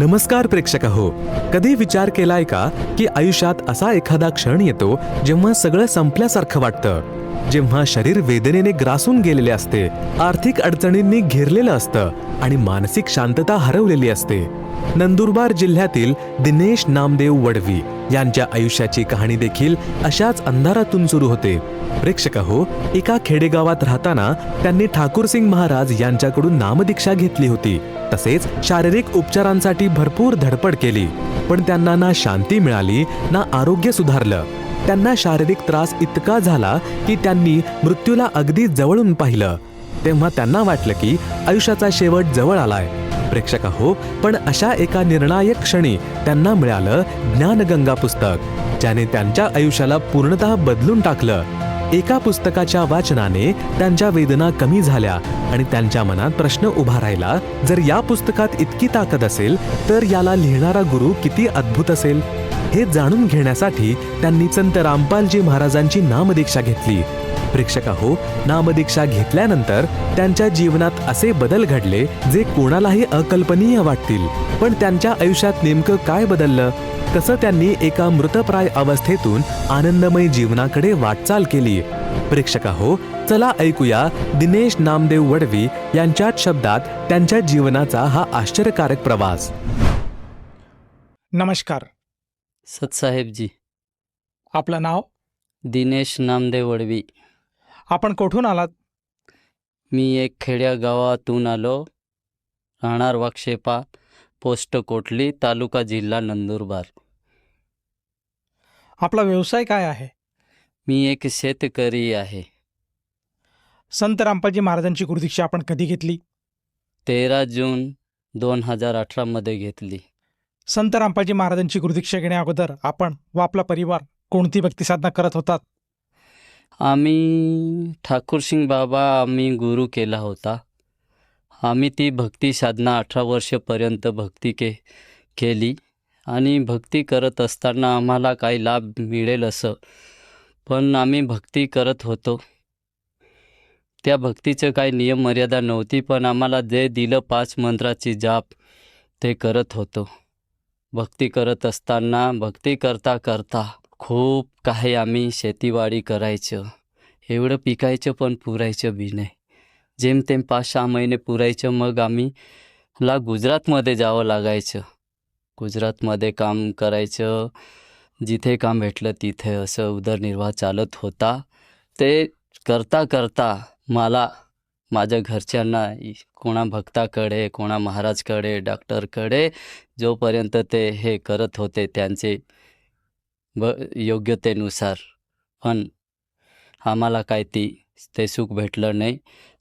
नमस्कार प्रेक्षक हो कधी विचार केलाय का की आयुष्यात असा एखादा क्षण येतो जेव्हा सगळं संपल्यासारखं वाटतं? जेव्हा शरीर वेदनेने ग्रासून गेलेले असते आर्थिक अडचणींनी घेरलेलं असतं आणि मानसिक शांतता हरवलेली असते. नंदुरबार जिल्ह्यातील दिनेश नामदेव वडवी यांच्या आयुष्याची कहाणी देखील अशाच अंधारातून सुरू होते. प्रेक्षक हो एका खेडेगावात राहताना त्यांनी ठाकूरसिंग महाराज यांच्याकडून नामदीक्षा घेतली होती. तसेच शारीरिक उपचारांसाठी भरपूर धडपड केली. पण त्यांना ना शांती मिळाली ना आरोग्य सुधारलं. त्यांना शारीरिक त्रास इतका झाला की त्यांनी मृत्यूला अगदी जवळून पाहिलं. तेव्हा त्यांना वाटलं की आयुष्याचा शेवट जवळ आलाय. प्रेक्षक हो पण अशा एका निर्णायक क्षणी त्यांना मिळालं ज्ञानगंगा पुस्तक ज्याने त्यांच्या आयुष्याला पूर्णतः बदलून टाकलं. एका पुस्तकाच्या वाचनाने त्यांच्या वेदना कमी झाल्या आणि त्यांच्या मनात प्रश्न उभा राहिला जर या पुस्तकात इतकी ताकद असेल तर याला लिहिणारा गुरु किती अद्भुत असेल? हे जाणून घेण्यासाठी त्यांनी संत रामपालजी महाराजांची नामदीक्षा घेतली. प्रेक्षक हो नामदीक्षा घेतल्यानंतर त्यांच्या जीवनात असे बदल घडले जे कोणालाही अकल्पनीय वाटतील. पण त्यांच्या आयुष्यात नेमकं काय बदललं? कसं त्यांनी एका मृतप्राय अवस्थेतून आनंदमय जीवनाकडे वाटचाल केली? प्रेक्षक हो चला ऐकूया दिनेश नामदेव वडवी यांच्याच शब्दात त्यांच्या जीवनाचा हा आश्चर्यकारक प्रवास. नमस्कार. सतसाहेबजी. आपलं नाव? दिनेश नामदेव वडवी. आपण कुठून आलात? मी एक खेड्या गावातून आलो. राहणार वाक्षेपा पोस्ट कोटली तालुका जिल्हा नंदुरबार. आपला व्यवसाय काय आहे? मी एक शेतकरी आहे. संत रामपालजी महाराजांची गुरुदीक्षा आपण कधी घेतली? तेरा जून दोन हजार अठरामध्ये घेतली. संत रामपालजी महाराजांची गुरुदीक्षा घेण्या अगोदर आपण व आपला परिवार कोणती भक्ती साधना करत होतात? आम्ही ठाकूरसिंग बाबा आम्ही गुरु केला होता. आम्ही ती भक्ती साधना अठरा वर्षपर्यंत भक्ती के केली आणि भक्ती करत असताना आम्हाला काही लाभ मिळेल असं. पण आम्ही भक्ती करत होतो. त्या भक्तीचं काही नियम मर्यादा नव्हती पण आम्हाला जे दिलं पाच मंत्राची जाप ते करत होतो. भक्ती करत असताना भक्ती करता करता खूप काही आम्ही शेतीवाडी करायचं. एवढं पिकायचं पण पुरायचं बी नाही. जेमतेम पाच सहा महिने पुरायचं मग आम्ही ला गुजरातमध्ये जावं लागायचं. गुजरातमध्ये काम करायचं. जिथे काम भेटलं तिथे असं उदरनिर्वाह चालत होता. ते करता करता मला माझ्या घरच्यांना कोणा भक्ताकडे कोणा महाराजकडे डॉक्टरकडे जोपर्यंत ते हे करत होते त्यांचे ब योग्यतेनुसार पण आम्हाला काय ती ते सुख भेटलं नाही.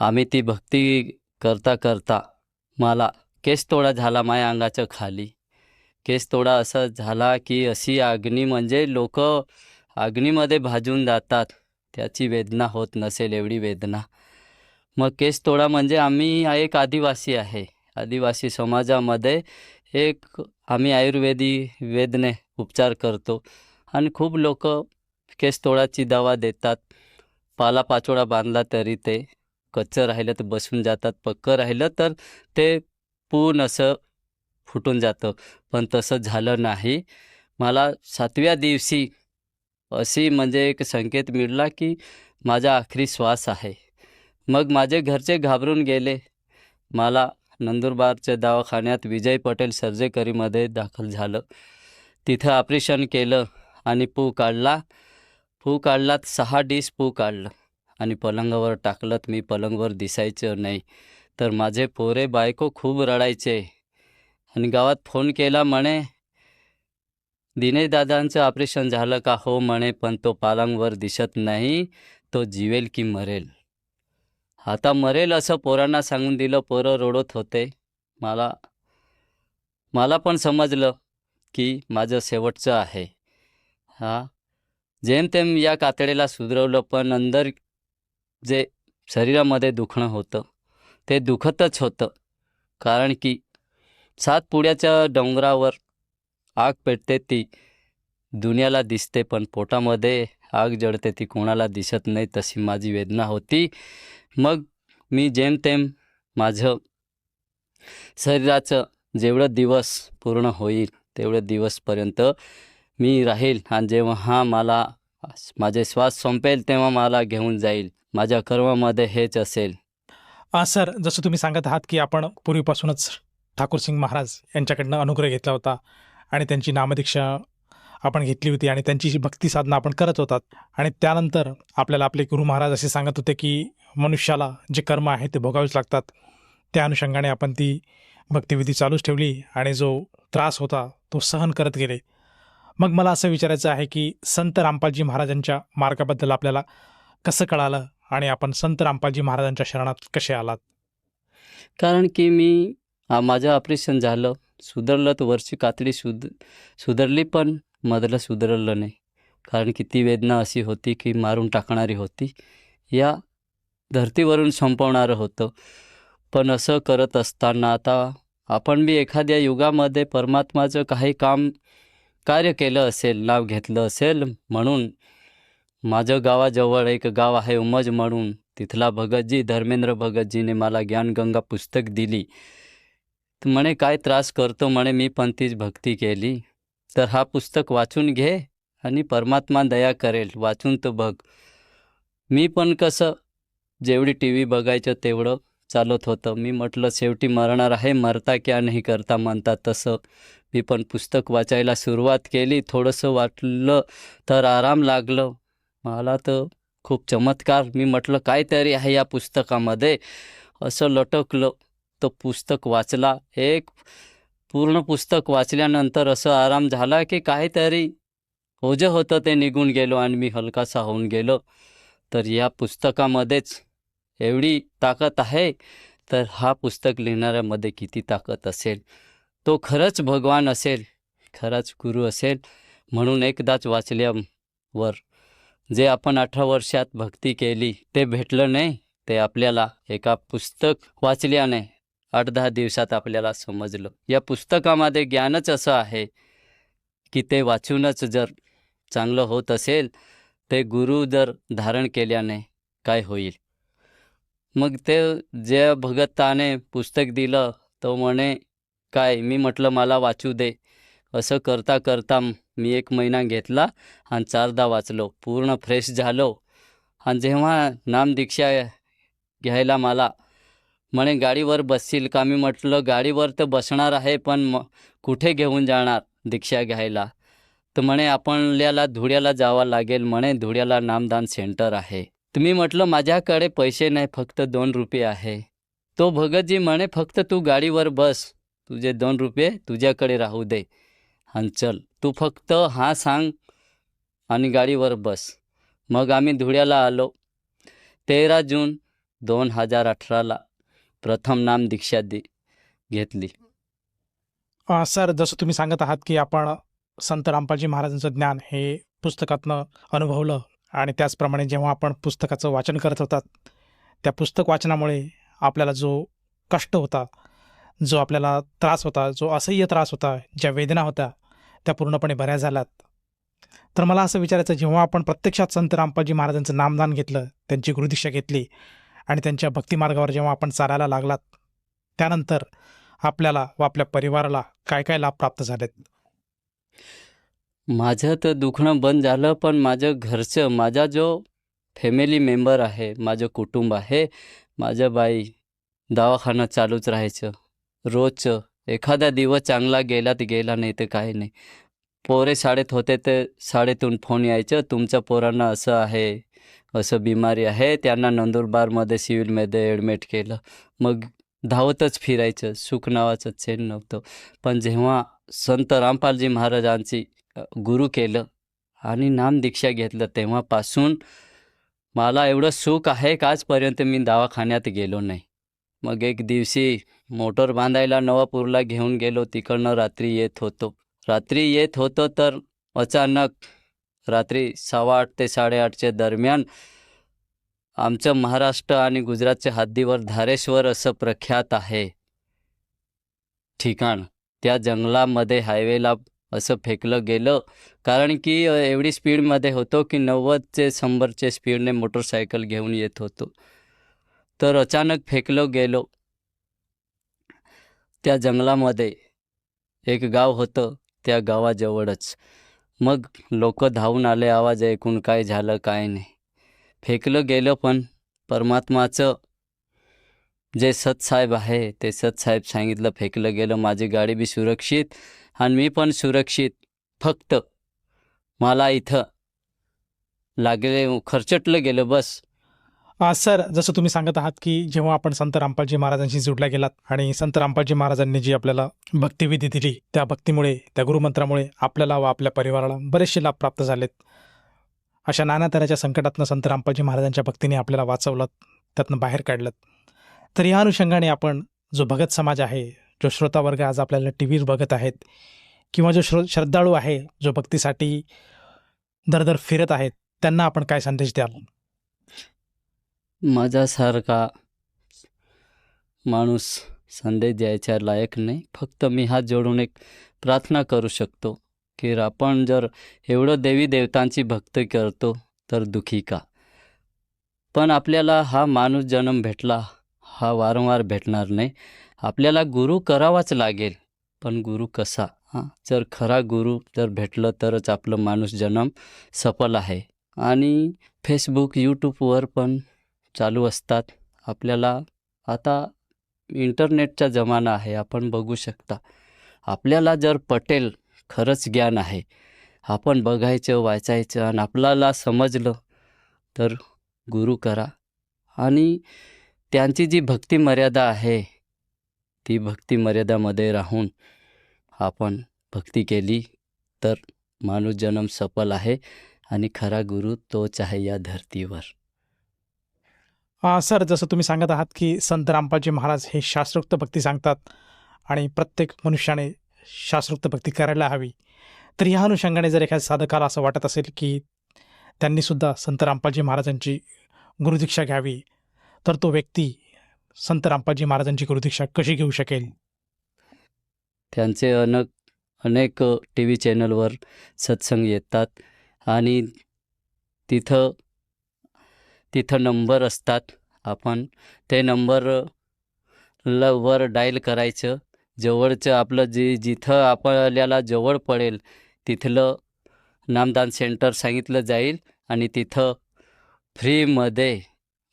आम्ही ती भक्ती करता करता मला केस तोडा झाला माझ्या अंगाच्या खाली. केस तोडा असा झाला की अशी अग्नी म्हणजे लोक अग्नीमध्ये भाजून जातात. त्याची वेदना होत नसेल एवढी वेदना. मग केस तोडा म्हणजे आम्ही एक आदिवासी आहे. आदिवासी समाजामध्ये एक आम्ही आयुर्वेदी वेदने उपचार करतो. आणि खूप लोक केसतोळाची दवा देतात. पाला पाचोळा बांधला तरी ते कच्चं राहिलं तर बसून जातात. पक्कं राहिलं तर ते पूर्ण असं फुटून जातं. पण तसं झालं नाही. मला सातव्या दिवशी अशी म्हणजे एक संकेत मिळला की माझा आखरी श्वास आहे. मग माझे घरचे घाबरून गेले. मला नंदुरबारच्या दवाखान्यात विजय पटेल सर्जेकरीमध्ये दाखल झालं. तिथं ऑपरेशन केलं. आणि पू काढला. पू काढला सहा डिश पू काढलं. आणि पलंगावर टाकलं मी पलंगवर दिसायचं नाही. तर माझे पोरे बायको खूप रडायचे. आणि गावात फोन केला म्हणे दिनेश दादांचं ऑपरेशन झालं का हो म्हणे पण तो पालंगवर दिसत नाही तो जिवेल की मरेल. आता मरेल असं पोरांना सांगून दिलं पोरं रडत होते. मला मला पण समजलं की माझं शेवटचं आहे. हा. जेमतेम या कातडीला सुधरवलं पण अंदर जे शरीरामध्ये दुखणं होतं ते दुखतच होतं. कारण की सातपुड्याच्या डोंगरावर आग पेटते ती दुनियाला दिसते पण पोटामध्ये आग जळते ती कोणाला दिसत नाही तशी माझी वेदना होती. मग मी जेमतेम माझं शरीराचं जेवढं दिवस पूर्ण होईल तेवढं दिवसपर्यंत मी राहील. आणि जेव्हा मला माझे श्वास संपेल तेव्हा मला घेऊन जाईल. माझ्या कर्मामध्ये हेच असेल. सर जसं तुम्ही सांगत आहात की आपण पूर्वीपासूनच ठाकूर सिंग महाराज यांच्याकडनं अनुग्रह घेतला होता आणि त्यांची नामदीक्षा आपण घेतली होती आणि त्यांची जी भक्ती साधना आपण करत होतात. आणि त्यानंतर आपल्याला आपले गुरु महाराज असे सांगत होते की मनुष्याला जे कर्म आहे ते भोगावेच लागतात. त्या अनुषंगाने आपण ती भक्तिविधी चालूच ठेवली आणि जो त्रास होता तो सहन करत गेले. मग मला असं विचारायचं आहे की संत रामपालजी महाराजांच्या मार्गाबद्दल आपल्याला कसं कळालं आणि आपण संत रामपालजी महाराजांच्या शरणात कसे आलात? कारण की मी आ, माझं ऑपरेशन झालं. सुधारलं तर वरची कातडी सुध सुधारली पण मधलं सुधारलं नाही. कारण की ती वेदना अशी होती की मारून टाकणारी होती. या धर्तीवरून संपवणारं होतं. पण असं करत असताना आता आपण बी एखाद्या युगामध्ये परमात्माचं काही काम कार्य केलं असेल नाव घेतलं असेल म्हणून माझं गावाजवळ एक गाव आहे उमज म्हणून. तिथला भगतजी धर्मेंद्र भगतजीने मला ज्ञानगंगा पुस्तक दिली. तर म्हणे काय त्रास करतो? म्हणे मी पण तीच भक्ती केली. तर हा पुस्तक वाचून घे आणि परमात्मा दया करेल वाचून तर बघ. मी पण कसं जेवढी टी व्ही बघायचं तेवढं चालत होतं. मी म्हटलं शेवटी मरणार आहे मरता क्या नाही करता? म्हणतात तसं. मी पण पुस्तक वाचायला सुरुवात केली. थोडंसं वाटलं तर आराम लागलं. मला तर खूप चमत्कार. मी म्हटलं काहीतरी आहे या पुस्तकामध्ये? असं लटकलं. तर पुस्तक वाचला. एक पूर्ण पुस्तक वाचल्यानंतर असं आराम झाला की काहीतरी ओझं होतं ते निघून गेलो आणि मी हलकासा होऊन गेलो. तर या पुस्तकामध्येच एवढी ताकद आहे तर हा पुस्तक लिहिणाऱ्यामध्ये किती ताकद असेल? तो खरंच भगवान असेल खराच गुरु असेल म्हणून एकदाच वाचल्यावर जे आपण अठरा वर्षात भक्ती केली ते भेटलं नाही ते आपल्याला एका पुस्तक वाचल्याने आठ दहा दिवसात आपल्याला समजलं. या पुस्तकामध्ये ज्ञानच असं आहे की ते वाचूनच जर चांगलं होत असेल ते गुरु जर धारण केल्याने काय होईल? मग ते जे भगताने पुस्तक दिलं तो म्हणे काय मी म्हटलं मला वाचू दे. असं करता करता मी एक महिना घेतला आणि चारदा वाचलो. पूर्ण फ्रेश झालो. आणि जेव्हा नामदीक्षा घ्यायला मला म्हणे गाडीवर बसशील का? मी म्हटलं गाडीवर तर बसणार आहे पण म कुठे घेऊन जाणार दीक्षा घ्यायला? तर म्हणे आपल्याला धुळ्याला जावं लागेल. म्हणे धुळ्याला नामदान सेंटर आहे. तुम्ही मी म्हटलं माझ्याकडे पैसे नाही फक्त दोन रुपये आहे. तो भगतजी म्हणे फक्त तू गाडीवर बस. तुझे दोन रुपये तुझ्याकडे राहू दे. आणि चल. तू फक्त हा सांग आणि गाडीवर बस. मग आम्ही धुळ्याला आलो. तेरा जून दोन हजार अठराला प्रथम नाम दीक्षा दि घेतली. सर जसं तुम्ही सांगत आहात की आपण संत रामपालजी महाराजांचं ज्ञान हे पुस्तकातनं अनुभवलं आणि त्याचप्रमाणे जेव्हा आपण पुस्तकाचं वाचन करत होतात त्या पुस्तक वाचनामुळे आपल्याला जो कष्ट होता जो आपल्याला त्रास होता जो असह्य त्रास होता ज्या वेदना होत्या त्या पूर्णपणे बऱ्या झाल्यात. तर मला असं विचारायचं जेव्हा आपण प्रत्यक्षात संत रामपाजी महाराजांचं नामदान घेतलं त्यांची गुरुदीक्षा घेतली आणि त्यांच्या भक्तिमार्गावर जेव्हा आपण चालायला लागलात त्यानंतर आपल्याला व आपल्या परिवाराला काय काय लाभ प्राप्त झालेत? माझं तर दुखणं बंद झालं पण माझं घरचं माझा जो फॅमिली मेंबर आहे माझं कुटुंब आहे माझं बाई दवाखाना चालूच राहायचं. रोजचं एखादा दिवस चांगला गेला तर गेला नाही तर काही नाही. पोरे शाळेत होते ते शाळेतून फोन यायचं तुमच्या पोरांना असं आहे असं बिमारी आहे त्यांना नंदुरबारमध्ये सिव्हिलमध्ये ॲडमिट केलं. मग धावतच फिरायचं सुख नावाचं चेन नव्हतं. पण जेव्हा संत रामपालजी महाराजांची गुरु केलं आणि नामदीक्षा घेतलं तेव्हापासून मला एवढं सुख आहे का आजपर्यंत मी दवाखान्यात गेलो नाही. मग एक दिवशी मोटर बांधायला नवापूरला घेऊन गेलो. तिकडनं रात्री येत होतो. रात्री येत होतो तर अचानक रात्री सव्वा आठ ते साडेआठच्या दरम्यान आमचं महाराष्ट्र आणि गुजरातच्या हद्दीवर धारेश्वर असं प्रख्यात आहे ठिकाण. त्या जंगलामध्ये हायवेला असं फेकलं गेलं. कारण की एवढी स्पीडमध्ये होतो की नव्वदचे शंभरचे स्पीडने मोटरसायकल घेऊन येत होतो. तर अचानक फेकलं गेलो. त्या जंगलामध्ये एक गाव होतं त्या गावाजवळच. मग लोक धावून आले आवाज ऐकून काय झालं काय नाही. फेकलं गेलं पण परमात्माचं जे सतसाहेब आहे ते सतसाहेब सांगितलं फेकलं गेलं माझी गाडी बी सुरक्षित आणि मी पण सुरक्षित. फक्त मला इथं लागले खर्चटलं गेलं बस. सर जसं तुम्ही सांगत आहात की जेव्हा आपण संत रामपालजी महाराजांशी जोडल्या गेलात आणि संत रामपालजी महाराजांनी जी आपल्याला भक्तिविधी दिली त्या भक्तीमुळे त्या गुरुमंत्रामुळे आपल्याला व आपल्या परिवाराला बरेचसे लाभ प्राप्त झालेत. अशा नाना तऱ्हेच्या संकटातनं संत रामपालजी महाराजांच्या भक्तीने आपल्याला वाचवलं त्यातनं बाहेर काढलं तर या अनुषंगाने आपण जो भगत समाज आहे जो श्रोतावर्ग आज आपल्याला टी व्हीवर बघत आहेत किंवा जो श्रो श्रद्धाळू आहे जो भक्तीसाठी दर फिरत आहेत त्यांना आपण काय संदेश द्याल? माझ्यासारखा माणूस संदेश द्यायच्या लायक नाही. फक्त मी हात जोडून एक प्रार्थना करू शकतो की आपण जर एवढं देवी देवतांची भक्ती करतो तर दुखी का? पण आपल्याला हा माणूस जन्म भेटला हा वारंवार भेटणार नाही. आपल्याला गुरु करावाच लागेल. पण गुरु कसा? हां जर खरा गुरु जर भेटलं तरच आपलं माणूस जन्म सफल आहे. आणि फेसबुक यूट्यूबवर पण चालू असतात. आपल्याला आता इंटरनेटचा जमाना आहे आपण बघू शकता. आपल्याला जर पटेल खरंच ज्ञान आहे. आपण बघायचं वाचायचं आणि आपल्याला समजलं तर गुरु करा. आणि त्यांची जी भक्ती मर्यादा आहे ती भक्ती मर्यादामध्ये राहून आपण भक्ती केली तर माणूस जन्म सफल आहे आणि खरा गुरु तोच आहे या धर्तीवर. अ, सर जसं तुम्ही सांगत आहात की संत रामपालजी महाराज हे शास्त्रोक्त भक्ती सांगतात आणि प्रत्येक मनुष्याने शास्त्रोक्त भक्ती करायला हवी तर ह्या अनुषंगाने जर एखाद्या साधकाला असं वाटत असेल की त्यांनीसुद्धा संत रामपालजी महाराजांची गुरुदीक्षा घ्यावी तर तो व्यक्ती संत रामपाजी महाराजांची गुरुदीक्षा कशी घेऊ शकेल? त्यांचे अनेक अनेक टी व्ही चॅनलवर सत्संग येतात आणि तिथं तिथं नंबर असतात. आपण ते नंबर ल वर डायल करायचं. जवळचं आपलं जे जिथं आपल्याला जवळ पडेल तिथलं नामदान सेंटर सांगितलं जाईल आणि तिथं फ्रीमध्ये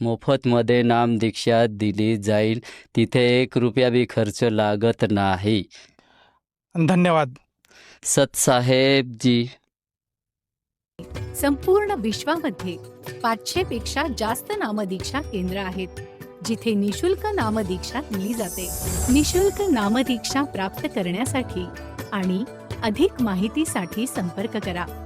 मोफतमध्ये नामदीक्षा दिली जाईल. तिथे एक रुपया बी खर्च लागत नाही. धन्यवाद. सतसाहेबजी संपूर्ण विश्वामध्ये पाचशे पेक्षा जास्त नामदीक्षा केंद्र आहेत जिथे निशुल्क नामदीक्षा दिली जाते. निशुल्क नामदीक्षा प्राप्त करण्यासाठी आणि अधिक माहितीसाठी संपर्क करा.